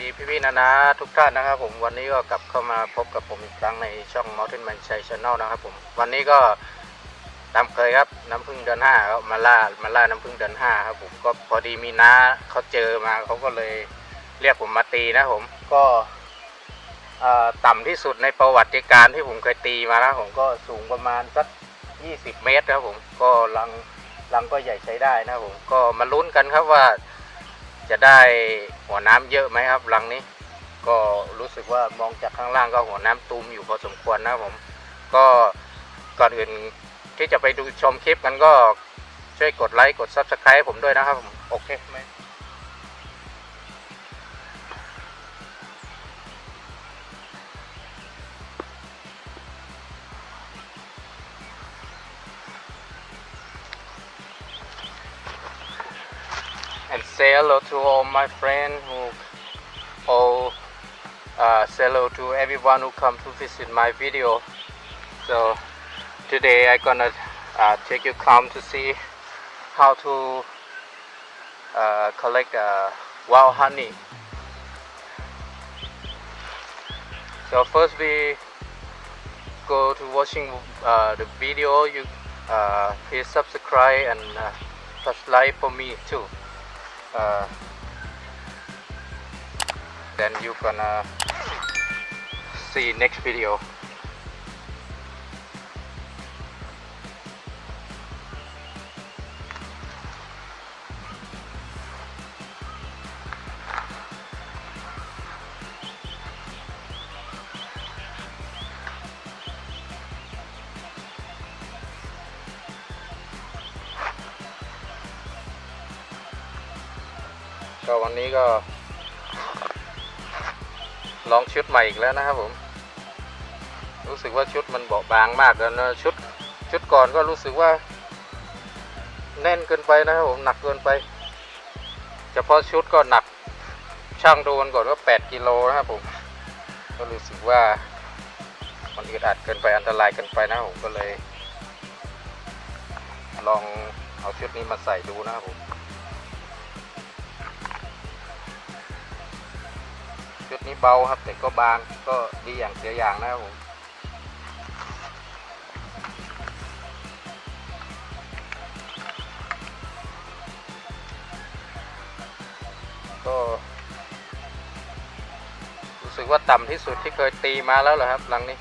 ดีพี่ๆนะนะทุกท่านนะครับผมวันนี้ก็กลับเข้ามาพบกับผมอีกครั้งในช่อง Mountain Man Chai Channel นะครับผมวันนี้ก็ตามเคยครับน้ำพึ่งเดือนห้ามาล่ามาล่าน้ำพึ่งเดือนห้าครับผมก็พอดีมีน้าเขาเจอมาเขาก็เลยเรียกผมมาตีนะผมก็ต่ำที่สุดในประวัติการที่ผมเคยตีมานะผมก็สูงประมาณสัก 20 เมตรครับผมก็ลังลังก็ใหญ่ใช้ได้นะผมก็มาลุ้นกันครับว่า จะได้หัวน้ำเยอะไหมครับรังนี้ ก็รู้สึกว่ามองจากข้างล่างก็หัวน้ำตูมอยู่พอสมควรนะผม ก็ก่อนอื่นที่จะไปดูชมคลิปกันก็ช่วยกดไลค์กด Subscribe ผมด้วยนะครับผมโอเคไหม say hello to all my friends who all uh, say hello to everyone who come to visit my video. So today i gonna uh, take you come to see how to uh, collect uh, wild honey. So first we go to watching uh, the video. You uh, please subscribe and uh, touch like for me too uh, then you gonna see next video วันนี้ก็ลองชุดใหม่อีกแล้วนะครับผม รู้สึกว่าชุดมันเบาบางมากแล้วนะชุดชุดก่อนก็รู้สึกว่า แน่นเกินไปนะครับผมหนักเกินไปเฉพาะชุดก็หนักช่างดูกันก่อนว่า 8 กิโลนะครับผม ก็รู้สึกว่ามันอึดอัดเกินไปอันตรายเกินไปนะผมก็เลย ลองเอาชุดนี้มาใส่ดูนะครับผม ชุดนี้เบาครับ แต่ก็บางก็ดีอย่างเสียอย่างนะครับผมก็รู้สึกว่าต่ำที่สุดที่เคยตีมาแล้วเหรอครับหลังนี้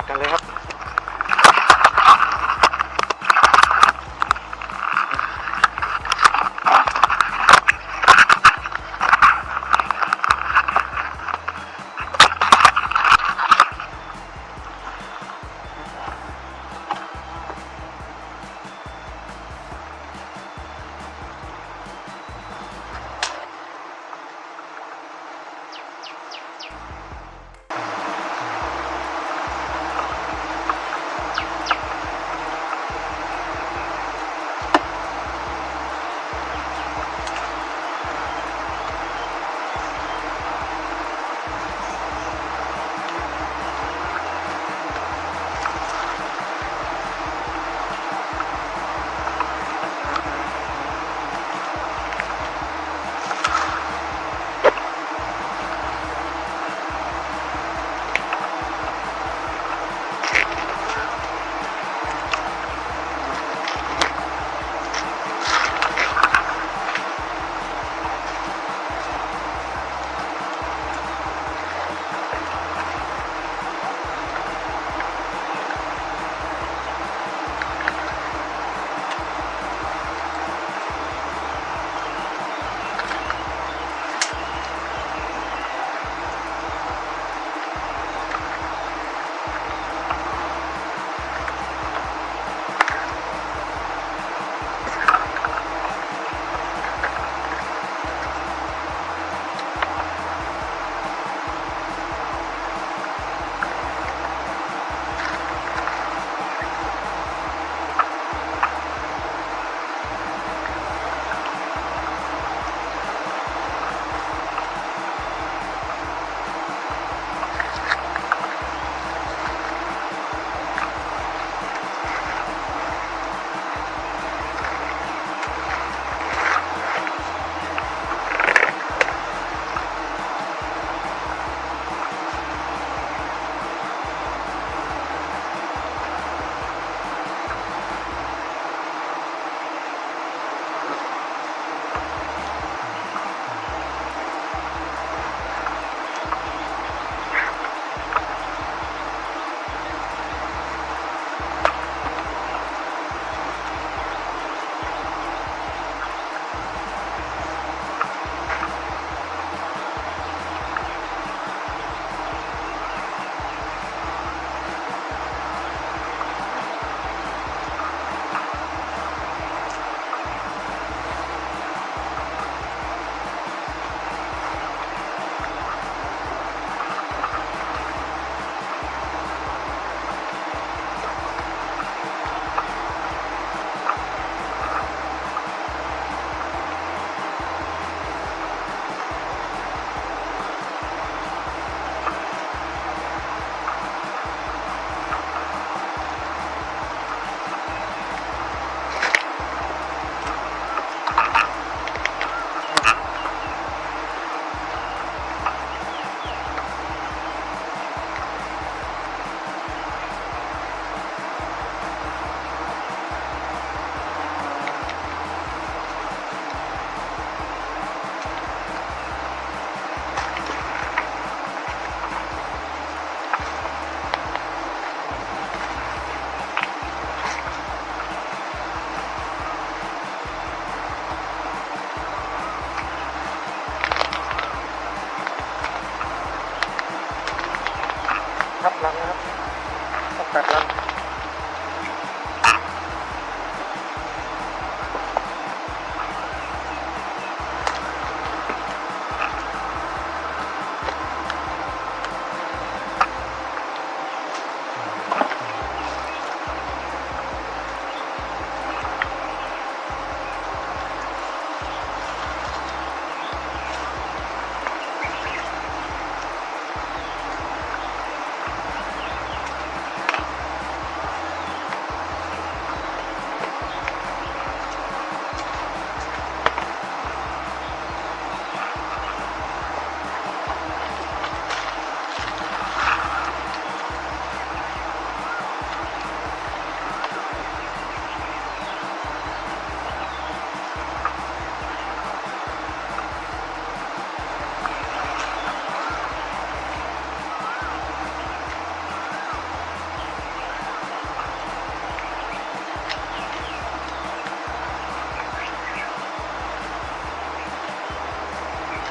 ัดกันเลยครับ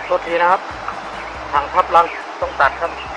ทษทีนะครับทางพับลังต้องตัดครับ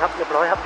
ครับเรียบร้อยครับ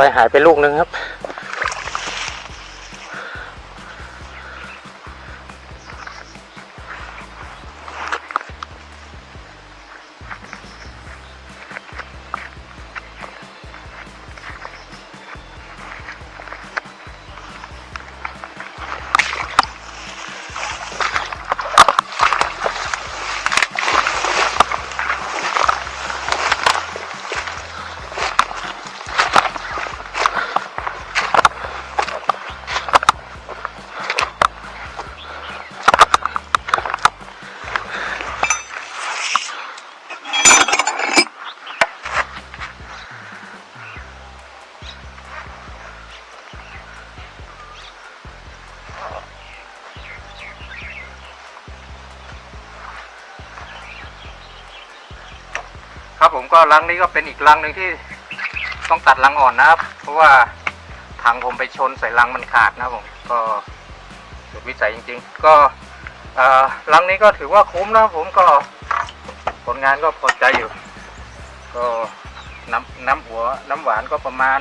อยหายไปลูกนึงครับ ครับผมก็รังนี้ก็เป็นอีกรังหนึ่งที่ต้องตัดรังอ่อนนะครับ เพราะว่าถังผมไปชนใส่รังมันขาดนะผมก็สุดวิสัยจริง ๆ ก็เอ่อรังนี้ก็ถือว่าคุ้มนะผมก็ผลงานก็พอใจอยู่ ก็น้ำน้ำหัวน้ำหวานก็ประมาณ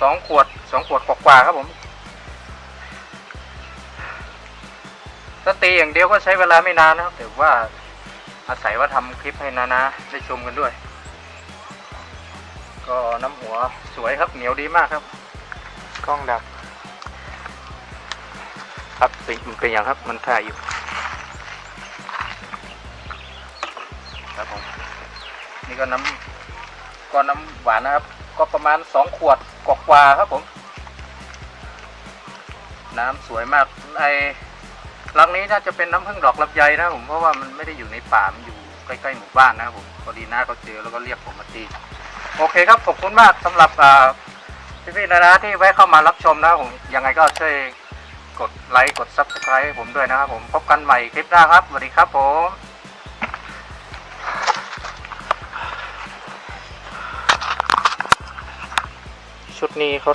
สองขวดสองขวดกว่าๆครับผมถ้าตีอย่างเดียวก็ใช้เวลาไม่นานนะครับแต่ว่า อาศัยว่าทำคลิปให้นานาได้ชมกันด้วย ก็น้ำหัวสวยครับเหนียวดีมากครับ กล้องดับครับเป็นมันเป็นอย่างครับมันถ่ายอยู่ ครับผม นี่ก็น้ำก็น้ำหวานนะครับ ก็ประมาณสองขวดกว่าๆครับผม น้ำสวยมากไอ รังนี้น่าจะเป็นน้ำผึ้งดอกลำไยนะผมเพราะว่ามันไม่ได้อยู่ในป่ามันอยู่ใกล้ๆหมู่บ้านนะครับผมพอดีน้าเขาเจอแล้วก็เรียกผมมาตีโอเคครับขอบคุณมากสำหรับพี่ๆนะนะที่แวะเข้ามารับชมนะครับผมยังไงก็ช่วยกดไลค์กด subscribe ให้ผมด้วยนะครับผมพบกันใหม่คลิปหน้าครับสวัสดีครับผมชุดนี้เขา